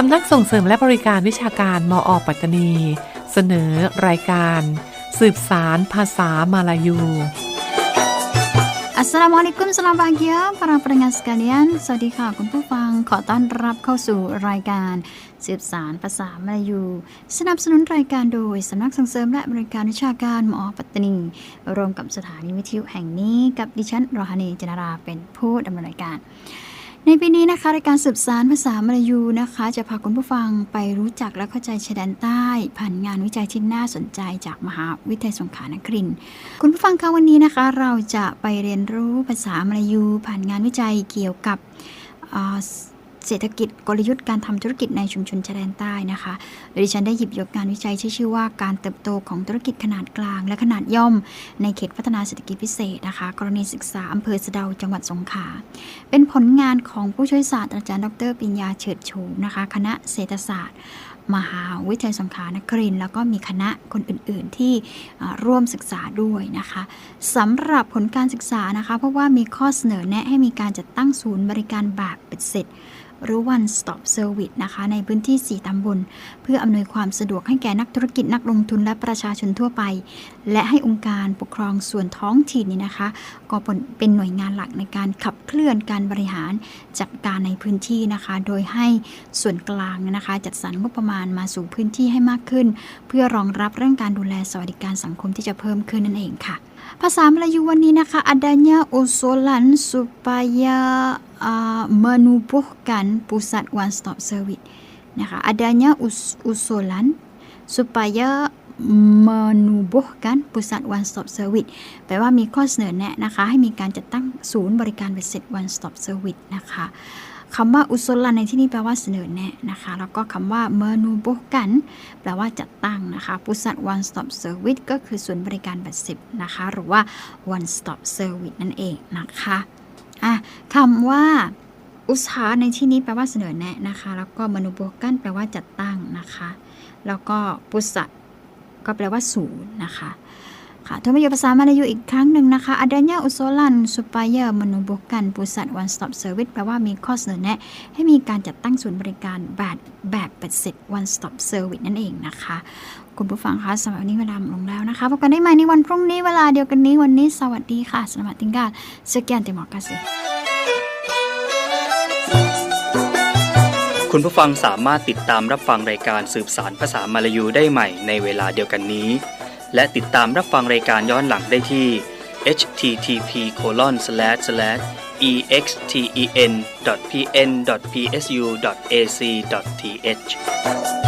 สำนักส่งเสริมและบริการวิชาการมอปัตตานี เสนอรายการ สืบสารภาษามาลายู Assalamualaikum selamat pagi para pendengar sekalian สวัสดีค่ะ คุณผู้ฟังขอต้อนรับเข้าสู่รายการสืบสารภาษามลายู สนับสนุนรายการโดยสำนักส่งเสริมและบริการวิชาการมอปัตตานีรวมกับสถานีวิทยุแห่งนี้กับดิฉันรอฮานีจนาราเป็นผู้ดำเนินรายการ ในปีนี้นะคะรายการสืบสารภาษามลายูนะคะ จะพาคุณผู้ฟังไปรู้จักและเข้าใจชายแดนใต้ ผ่านงานวิจัยที่น่าสนใจจากมหาวิทยาลัยสงขลานครินทร์คุณผู้ฟังคะวันนี้นะคะ เราจะไปเรียนรู้ภาษามลายู ผ่านงานวิจัยเกี่ยวกับอ่า เศรษฐกิจกลยุทธ์การทำธุรกิจในชุมชนชายแดนใต้นะคะโดยดิฉันได้หยิบยกงานวิจัยที่ชื่อว่าการเติบโตของธุรกิจขนาดกลาง และขนาดย่อม ในเขตพัฒนาเศรษฐกิจพิเศษนะคะ กรณีศึกษาอำเภอสะเดาจังหวัดสงขลาเป็นผลงานของผู้ช่วยศาสตราจารย์ดรปิญญาเฉิดชูนะคะ คณะเศรษฐศาสตร์มหาวิทยาลัยสงขลานครินแล้วก็มีคณะคนอื่น ๆ ที่ร่วมศึกษาด้วยนะคะสำหรับผลการศึกษานะคะ เพราะว่ามีข้อเสนอแนะให้มีการจัดตั้งศูนย์บริการแบบเป็ดเสร็จ หรือ one stop service นะคะ ในพื้นที่ 4ตำบล เพื่ออำนวยความสะดวกให้แก่นักธุรกิจนักลงทุนและประชาชนทั่วไป และให้องค์การปกครองส่วนท้องถิ่นนี่นะคะ ก็เป็นหน่วยงานหลักในการขับเคลื่อนการบริหารจัดการในพื้นที่นะคะ โดยให้ส่วนกลางนะคะ จัดสรรงบประมาณมาสู่พื้นที่ให้มากขึ้น เพื่อรองรับเรื่องการดูแลสวัสดิการสังคมที่จะเพิ่มขึ้นนั่นเองค่ะ ภาษามลายูวันนี้นะคะ adanya usulan supaya uh, menubuhkan pusat one stop service นะคะ adanya us usulan supaya menubuhkan pusat one stop service แปลว่ามีข้อเสนอแนะนะคะ ให้มีการจัดตั้งศูนย์บริการเบ็ดเสร็จ one stop service นะคะ คำว่าอุสลันในที่นี้แปลว่าเสนอแนะนะคะ แล้วก็คำว่าเมนูบุกัน แปลว่าจัดตั้งนะคะปุสัต one stop service ก็คือศูนย์บริการเบ็ดเสร็จนะคะ หรือว่า one stop service นั่นเองนะคะอะคำว่าอุตสาหในที่นี้แปลว่าเสนอแนะนะคะ แล้วก็มนุโบกันแปลว่าจัดตั้งนะคะ แล้วก็ปุสัตก็แปลว่าศูนย์นะคะ ค่ะทวนประโยคภาษามาลายูอีกครั้งหนึ่งนะคะ adanya usulan supaya menubuhkan pusat one stop service แปลว่ามีข้อเสนอแนะ ให้มีการจัดตั้งศูนย์บริการแบบแบบเป็ดเสร็จ one stop service นั่นเองนะคะ คุณผู้ฟังคะสำหรับวันนี้เวลาหมดลงแล้วนะคะพบกันได้ใหม่ในวันพรุ่งนี้เวลาเดียวกันนี้วันนี้สวัสดีค่ะ selamat tinggal sekian terima kasih คุณผู้ฟังสามารถติดตามรับฟังรายการสืบสารภาษามาลายูได้ใหม่ในเวลาเดียวกันนี้ และติดตามรับฟังรายการย้อนหลังได้ที่ http://exten.pn.psu.ac.th